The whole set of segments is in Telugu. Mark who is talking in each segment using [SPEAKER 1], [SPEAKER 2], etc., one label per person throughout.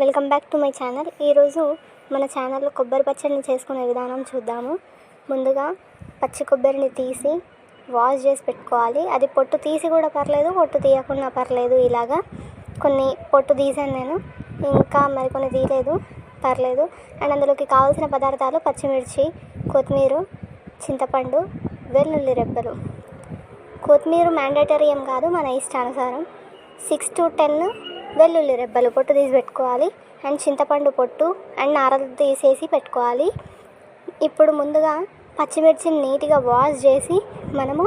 [SPEAKER 1] Welcome back to my channel. ఈరోజు మన ఛానల్లో కొబ్బరి పచ్చడిని చేసుకునే విధానం చూద్దాము. ముందుగా పచ్చి కొబ్బరిని తీసి వాష్ చేసి పెట్టుకోవాలి. అది పొట్టు తీసి కూడా పర్లేదు పొట్టు తీయకుండా పర్లేదు. ఇలాగా కొన్ని పొట్టు తీసాను నేను. ఇంకా మరికొన్ని తీయలేదు పర్లేదు. అండ్ అందులోకి కావాల్సిన పదార్థాలు పచ్చిమిర్చి కొత్తిమీర చింతపండు వెల్లుల్లి రెబ్బలు. కొత్తిమీర మ్యాండేటరీ ఏం కాదు మన ఇష్టానుసారం. సిక్స్ టు టెన్ వెల్లుల్లి రెబ్బలు పొట్టు తీసి పెట్టుకోవాలి. అండ్ చింతపండు పొట్టు అండ్ నారలు తీసేసి పెట్టుకోవాలి. ఇప్పుడు ముందుగా పచ్చిమిర్చిని నీట్గా వాష్ చేసి మనము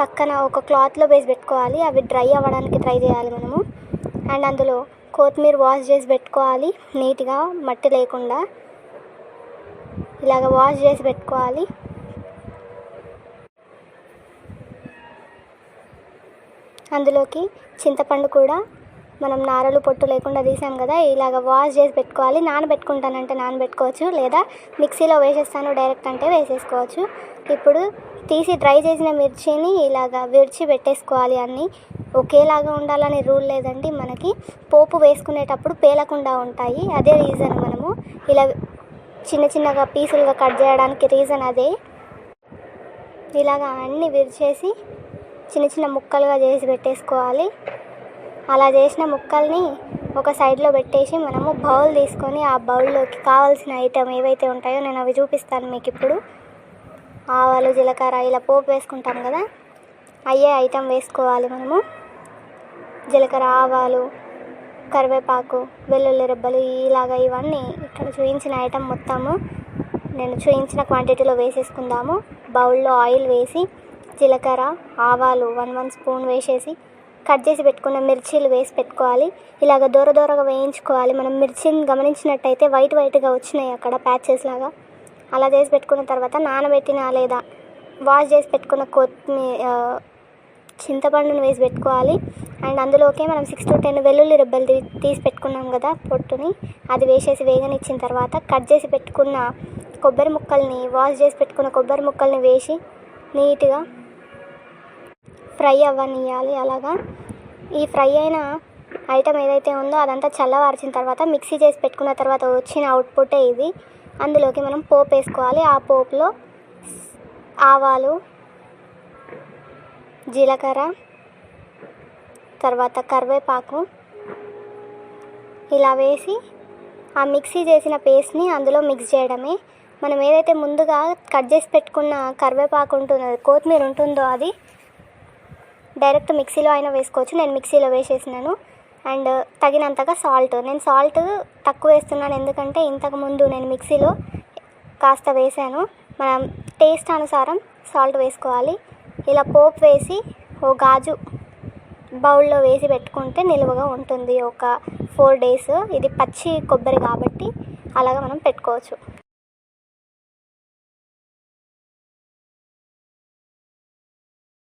[SPEAKER 1] పక్కన ఒక క్లాత్లో వేసి పెట్టుకోవాలి. అవి డ్రై అవ్వడానికి ట్రై చేయాలి మనము. అండ్ అందులో కొత్తిమీర వాష్ చేసి పెట్టుకోవాలి. నీట్గా మట్టి లేకుండా ఇలాగ వాష్ చేసి పెట్టుకోవాలి. అందులోకి చింతపండు కూడా మనం నారలు పొట్టు లేకుండా తీసాం కదా ఇలాగ వాష్ చేసి పెట్టుకోవాలి. నానబెట్టుకుంటానంటే నానబెట్టుకోవచ్చు లేదా మిక్సీలో వేసేస్తాను డైరెక్ట్ అంటే వేసేసుకోవచ్చు. ఇప్పుడు తీసి డ్రై చేసిన మిర్చిని ఇలాగ విడిచి పెట్టేసుకోవాలి అన్నీ. ఒకేలాగా ఉండాలని రూల్ లేదండి మనకి. పోపు వేసుకునేటప్పుడు పేలకుండా ఉంటాయి. అదే రీజన్ మనము ఇలా చిన్న చిన్నగా పీసులుగా కట్ చేయడానికి రీజన్ అదే. ఇలాగ అన్నీ విరిచేసి చిన్న చిన్న ముక్కలుగా చేసి పెట్టేసుకోవాలి. అలా చేసిన ముక్కల్ని ఒక సైడ్లో పెట్టేసి మనము బౌల్ తీసుకొని ఆ బౌల్లోకి కావాల్సిన ఐటెం ఏవైతే ఉంటాయో నేను అవి చూపిస్తాను మీకు ఇప్పుడు. ఆవాలు జీలకర్ర ఇలా పోపు వేసుకుంటాం కదా? అయ్యే ఐటెం వేసుకోవాలి మనము. జీలకర్ర ఆవాలు కరివేపాకు వెల్లుల్లి రెబ్బలు ఇలాగ ఇవన్నీ ఇక్కడ చూపించిన ఐటెం మొత్తము నేను చూపించిన క్వాంటిటీలో వేసేసుకుందాము. బౌల్లో ఆయిల్ వేసి జీలకర్ర ఆవాలు వన్ వన్ స్పూన్ వేసేసి కట్ చేసి పెట్టుకున్న మిర్చీలు వేసి పెట్టుకోవాలి. ఇలాగ దూర దూరగా వేయించుకోవాలి. మనం మిర్చిని గమనించినట్టయితే వైట్ వైట్గా వచ్చినాయి అక్కడ ప్యాచెస్ లాగా. అలా చేసి పెట్టుకున్న తర్వాత నానబెట్టిన లేదా వాష్ చేసి పెట్టుకున్న కొత్తిమీర చింతపండును వేసి పెట్టుకోవాలి. అండ్ అందులోకే మనం సిక్స్ టు టెన్ వెల్లుల్లి రెబ్బలు తీసి పెట్టుకున్నాం కదా పొట్టుని. అది వేసేసి వేగనిచ్చిన తర్వాత కట్ చేసి పెట్టుకున్న కొబ్బరి ముక్కల్ని వాష్ చేసి పెట్టుకున్న కొబ్బరి ముక్కల్ని వేసి నీట్గా ఫ్రై అవ్వనియాలి అలాగా. ఈ ఫ్రై అయిన ఐటమ్ ఏదైతే ఉందో అదంతా చల్లవార్చిన తర్వాత మిక్సీ చేసి పెట్టుకున్న తర్వాత వచ్చిన అవుట్పుటే ఇది. అందులోకి మనం పోపు వేసుకోవాలి. ఆ పోపులో ఆవాలు జీలకర్ర తర్వాత కరివేపాకు ఇలా వేసి ఆ మిక్సీ చేసిన పేస్ట్ని అందులో మిక్స్ చేయడమే. మనం ఏదైతే ముందుగా కట్ చేసి పెట్టుకున్న కరివేపాకు ఉంటుందో కొత్తిమీర ఉంటుందో అది డైరెక్ట్ మిక్సీలో అయినా వేసుకోవచ్చు. నేను మిక్సీలో వేసేసినాను. అండ్ తగినంతగా సాల్ట్. నేను సాల్ట్ తక్కువ వేస్తున్నాను. ఎందుకంటే ఇంతకుముందు నేను మిక్సీలో కాస్త వేసాను. మనం టేస్ట్ అనుసారం సాల్ట్ వేసుకోవాలి. ఇలా పోపు వేసి ఓ గాజు బౌల్లో వేసి పెట్టుకుంటే నిలువగా ఉంటుంది. ఒక ఫోర్ డేస్. ఇది పచ్చి కొబ్బరి కాబట్టి అలాగా మనం పెట్టుకోవచ్చు.